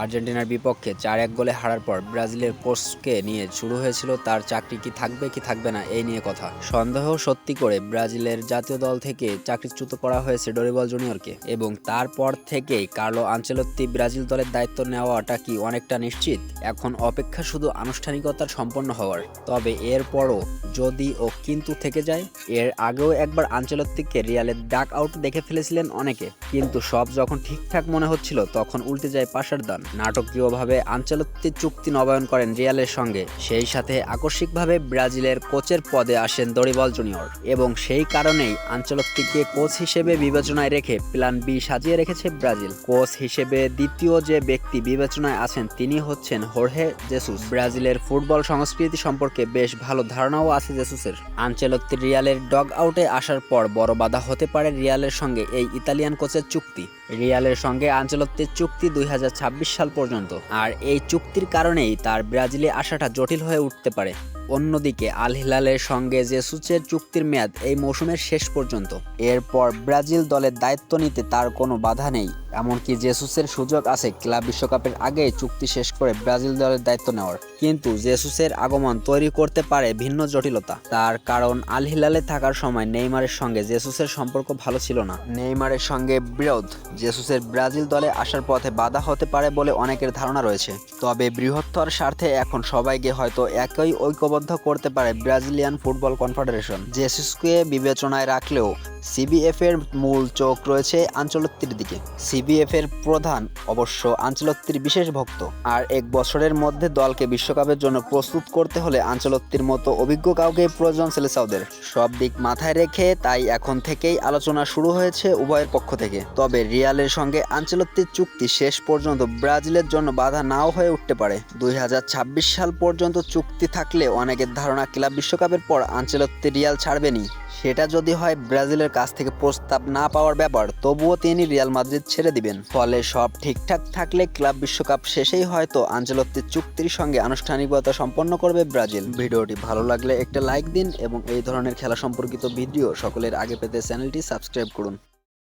আর্জেন্টিনার বিপক্ষে চার এক গোলে হারার পর ব্রাজিলের কোচকে নিয়ে শুরু হয়েছিল তার চাকরি কি থাকবে কি থাকবে না, এই নিয়ে কথা। সন্দেহ সত্যি করে ব্রাজিলের জাতীয় দল থেকে চাকরিচ্যুত করা হয়েছে ডরিবল জুনিয়রকে এবং তারপর থেকেই কার্লো আঞ্চেলত্তি ব্রাজিল দলের দায়িত্ব নেওয়াটা কি অনেকটা নিশ্চিত? এখন অপেক্ষা শুধু আনুষ্ঠানিকতার সম্পন্ন হওয়ার। তবে এরপরও যদি ও কিন্তু থেকে যায়, এর আগেও একবার আঞ্চলত্তিককে রিয়ালের ডাক আউট দেখে ফেলেছিলেন অনেকে। কিন্তু সব যখন ঠিকঠাক মনে হচ্ছিল, তখন উল্টে যায় পাশার দান। নাটকীয়ভাবে আঞ্চলত্তির চুক্তি নবায়ন করেন রিয়ালের সঙ্গে। সেই সাথে আকস্মিকভাবে ব্রাজিলের কোচের পদে আসেন দরিবল জুনিয়র এবং সেই কারণেই আঞ্চলত্তিককে কোচ হিসেবে বিবেচনায় রেখে প্ল্যান বি সাজিয়ে রেখেছে ব্রাজিল। কোচ হিসেবে দ্বিতীয় যে ব্যক্তি বিবেচনায় আছেন তিনি হচ্ছেন হোর্হে জেসুস। ব্রাজিলের ফুটবল সংস্কৃতি সম্পর্কে বেশ ভালো ধারণাও আছে জেসুসের। আঞ্চেলত্তি রিয়ালের ডগ আউটে আসার পর বড় বাধা হতে পারে রিয়ালের সঙ্গে এই ইতালিয়ান কোচের চুক্তি। রিয়ালের সঙ্গে আঞ্চলত্বের চুক্তি দুই হাজার ছাব্বিশ সাল পর্যন্ত। আর এই চুক্তির কারণেই তার ব্রাজিলে আসাটা জটিল হয়ে উঠতে পারে। অন্যদিকে আল হিলালের সঙ্গে সুচের চুক্তির মেয়াদ এই মৌসুমের শেষ পর্যন্ত। এরপর ব্রাজিল দলের দায়িত্ব নিতে তার কোনো বাধা নেই। এমনকি জেসুসের সুযোগ আছে ক্লাব বিশ্বকাপের আগে চুক্তি শেষ করে ব্রাজিল দলের দায়িত্ব নেওয়ার। কিন্তু জেসুসের আগমন তৈরি করতে পারে ভিন্ন জটিলতা। তার কারণ আল হিলালে থাকার সময় নেইমারের সঙ্গে জেসুসের সম্পর্ক ভালো ছিল না। নেইমারের সঙ্গে বিরোধ, জেসুসের ব্রাজিল দলে আসার পথে বাধা হতে পারে বলে অনেকের ধারণা রয়েছে। তবে বৃহত্তর স্বার্থে এখন সবাইকে হয়তো একই ঐক্যবদ্ধ করতে পারে ব্রাজিলিয়ান ফুটবল কনফেডারেশন। জেসুসকে বিবেচনায় রাখলেও সিবিএফ এর মূল চোখ রয়েছে আঞ্চলত্তির দিকে। সিবিএফ এর প্রধান অবশ্য আঞ্চলত্তির বিশেষ ভক্ত। আর এক বছরের মধ্যে দলকে বিশ্বকাপের জন্য প্রস্তুত করতে হলে আঞ্চলত্তির মতো অভিজ্ঞ কাউকে প্রয়োজন সেলেসাউদের। সব দিক মাথায় রেখে তাই এখন থেকেই আলোচনা শুরু হয়েছে উভয়ের পক্ষ থেকে। তবে রিয়ালের সঙ্গে আঞ্চলত্তির চুক্তি শেষ পর্যন্ত ব্রাজিলের জন্য বাধা নাও হয়ে উঠতে পারে। দুই হাজার ছাব্বিশ সাল পর্যন্ত চুক্তি থাকলে অনেকের ধারণা ক্লাব বিশ্বকাপের পর আঞ্চলত্তি রিয়াল ছাড়বেনি সেটা যদি হয় ব্রাজিলের কাছ থেকে প্রস্তাব না পাওয়ার ব্যাপার, তবুও তিনি রিয়াল মাদ্রিদ ছেড়ে দিবেন। ফলে সব ঠিকঠাক থাকলে ক্লাব বিশ্বকাপ শেষেই হয়তো আঞ্চলত্তির চুক্তির সঙ্গে আনুষ্ঠানিকতা সম্পন্ন করবে ব্রাজিল। ভিডিওটি ভালো লাগলে একটা লাইক দিন এবং এই ধরনের খেলা সম্পর্কিত ভিডিও সকলের আগে পেতে চ্যানেলটি সাবস্ক্রাইব করুন।